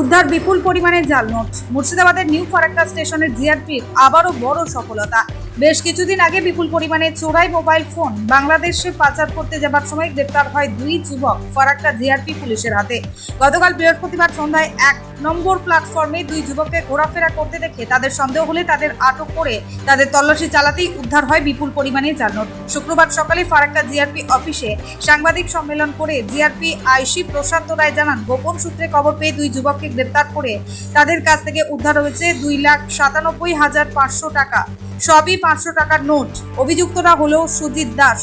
উদ্ধার বিপুল পরিমাণে জাল নোট। মুর্শিদাবাদের নিউ ফারাক্কা স্টেশনের জিআরপির আবারও বড় সফলতা। বেশ কিছুদিন আগে বিপুল পরিমাণে চোরাই মোবাইল ফোন বাংলাদেশে পাচার করতে যাবার সময় গ্রেপ্তার হয় দুই যুবক, ফারাক্কা জিআরপি পুলিশের হাতে। গতকাল বৃহস্পতিবার সন্ধ্যায় এক নম্বর প্ল্যাটফর্মে দুই যুবককে ঘোরাফেরা করতে দেখে তাদের সন্দেহ হলে তাদের আটক করে তাদের তল্লাশি চালাতেই উদ্ধার হয় বিপুল পরিমাণে জাল নোট শুক্রবার সকালে ফারাক্কা জিআরপি অফিসে সাংবাদিক সম্মেলন করে জিআরপি আইসি প্রশান্ত রায় জানান, গোপন সূত্রে খবর পেয়ে দুই যুবককে গ্রেপ্তার করে তাদের কাছ থেকে উদ্ধার হয়েছে দুই লাখ সাতানব্বই হাজার পাঁচশো টাকা। সবই পাঁচশো টাকার নোট। অভিযুক্তরা হল সুজিত দাস,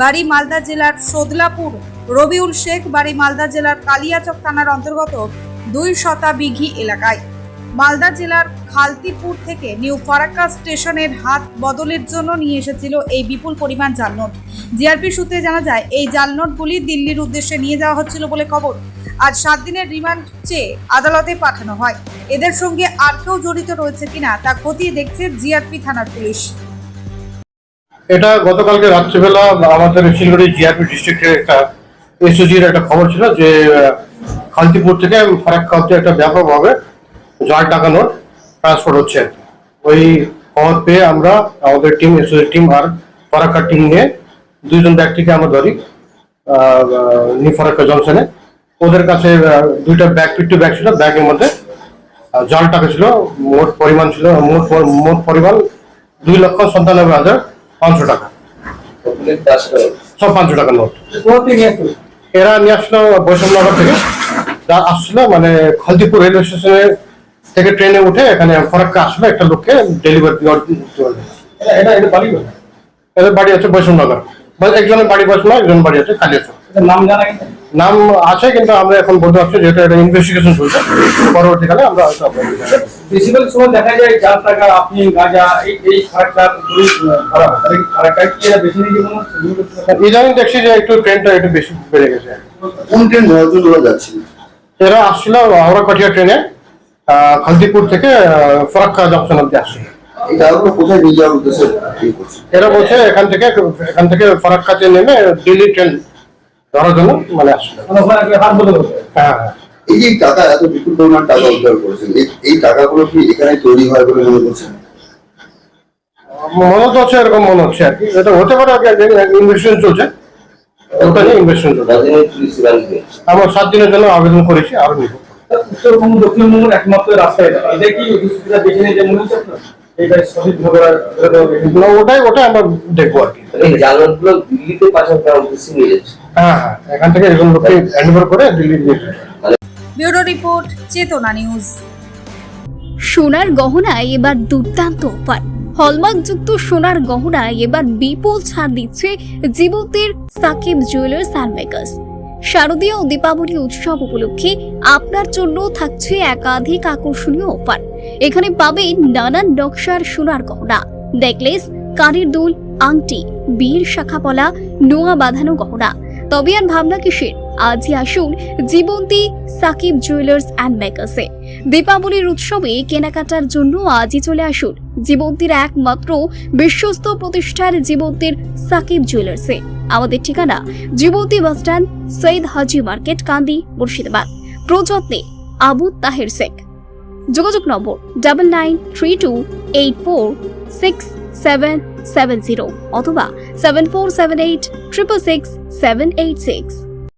বাড়ি মালদা জেলার সোদলাপুর। রবিউল শেখ, বাড়ি মালদা জেলার কালিয়াচক থানার অন্তর্গত দুই শতাবিঘি এলাকায়। মালদা জেলার খালতিপুর থেকে নিউ ফারাক্কা স্টেশনের হাত বদলের জন্য নিয়ে এসেছিল এই বিপুল পরিমাণ জাল নোট জিআরপি সূত্রে জানা যায়, এই জাল নোটগুলি দিল্লির উদ্দেশ্যে নিয়ে যাওয়া হচ্ছিল বলে খবর। আজ সাত দিনের রিমান্ড চেয়ে আদালতে পাঠানো হয়। এদের সঙ্গে আর কেউ জড়িত রয়েছে কিনা তা খতিয়ে দেখছে জিআরপি থানার পুলিশ। এটা গতকালকে রাত্রিবেলা আমাদের শিলিগুড়ি জিআরপি ডিস্ট্রিক্টের একটা এসওজির একটা খবর ছিল যে খালতিপুর থেকে ফারাক্কা অব্দি একটা ব্যাপকভাবে জয় টাকা নোট ট্রান্সফার হচ্ছে। ওই খবর পেয়ে আমরা, আমাদের টিম এসওজি টিম আর ফারাক্কা টিম নিয়ে দুইজন ব্যক্তিকে আমরা ধরি নিউ ফারাক্কা জংশনে। ওদের কাছে দুইটা ব্যাগ, পিট্টু ব্যাগ ছিল, ব্যাগের মধ্যে জল টাকা ছিল, মোট পরিমাণ ছিল, মোট মোট পরিমাণ দুই লক্ষ সন্তানব্বই হাজার পাঁচশো টাকা। সব পাঁচশো টাকা নোট। এরা নিয়ে আসলো বৈষ্ণবনগর থেকে। যা আসলো মানে খলদিপুর রেলওয়ে স্টেশনে থেকে ট্রেনে উঠে এখানে ফরাক্কা আসলো একটা লোককে ডেলিভারি দেওয়ার? এদের বাড়ি আছে বৈষ্ণবনগর। মানে একজনের বাড়ি বৈষ্ণব একজন বাড়ি আছে কালিয়াচক। নাম জানা নাম আছে কিন্তু আমরা এখন বলতে পারছি যেহেতু এটা ইনভেস্টিগেশন চলছে। পরবর্তীকালে আমরা হয়তো জানাব। সময় দেখা যায় চার টাকা আপনি গাঁজা এই এই ধরা কি বেশি নিয়ে মনে দুটো টাকা। ইদানিং দেখছি যে একটু ট্রেনটা একটু বেশি বেড়ে গেছে। কোন ট্রেন জন্য ওরা এরা আসছিল হাওড়া কাঠিয়া ট্রেনে আহ, খালদিপুর থেকে ফরাক্কা জংশন অব্দি আসছিল। এরা বলছে এখান থেকে এখান থেকে ফারাক্কাতে নেমে দিল্লি ট্রেন ধরার জন্য মানে হ্যাঁ হ্যাঁ। এই যে টাকা এত বিপুল পরিমাণ টাকা উদ্ধার করেছেন এই- টাকাগুলো কি এখানে তৈরি হয় বলে মনে করছেন? মনে তো হচ্ছে এরকম মনে হচ্ছে আর কি। এটা হতে পারে আর কি ইনভেস্টিগেশন চলছে। ওটা নিয়ে ইনভেস্টিগেশন চলছে। আমরা সাত দিনের জন্য আবেদন করেছি আরও নিব। উত্তরবঙ্গ দক্ষিণবঙ্গের একমাত্র রাস্তা এটা। কি সুবিধা বেশি নিয়ে যে মনে হচ্ছে ওটাই ওটাই আমরা দেখব আর কি। দিল্লিতে হ্যাঁ হ্যাঁ এখান থেকে এরকম লোককে হ্যান্ড করে দিল্লি দিয়ে ব্যুরো রিপোর্ট চেতনা নিউজ। সোনার গহনায় এবার দুর্দান্ত অফার। হলমার্কযুক্ত সোনার গহনায় এবার বিপুল ছাড় দিচ্ছে জীবতের সাকিব জুয়েলার্স অ্যান্ড মেকার্স শারদীয় দীপাবলি উৎসব উপলক্ষে আপনার জন্য থাকছে একাধিক আকর্ষণীয় অফার। এখানে পাবেন নানান নকশার সোনার গহনা, নেকলেস, কানের দুল, আংটি, বীর শাখাপলা নোয়া বাঁধানো গহনা। তবে আর ভাবনা কিসের? আজই আসুন জীবন্তী সাকিব জুয়েলার্স অ্যান্ড মেকার্সে দীপাবলির উৎসবে কেনাকাটার জন্য আজই চলে আসুন জীবন্তীর একমাত্র বিশ্বস্ত প্রতিষ্ঠার জীবন্তীর সাকিব জুয়েলার্সে আমাদের ঠিকানা যুবতী bus stand Syed Haji market, Kandi, Murshidabad. প্রযত্নে Abu Taher Sheikh. যোগাযোগ নম্বর double nine three two eight four six seven seven zero অথবা seven four seven eight triple six seven eight six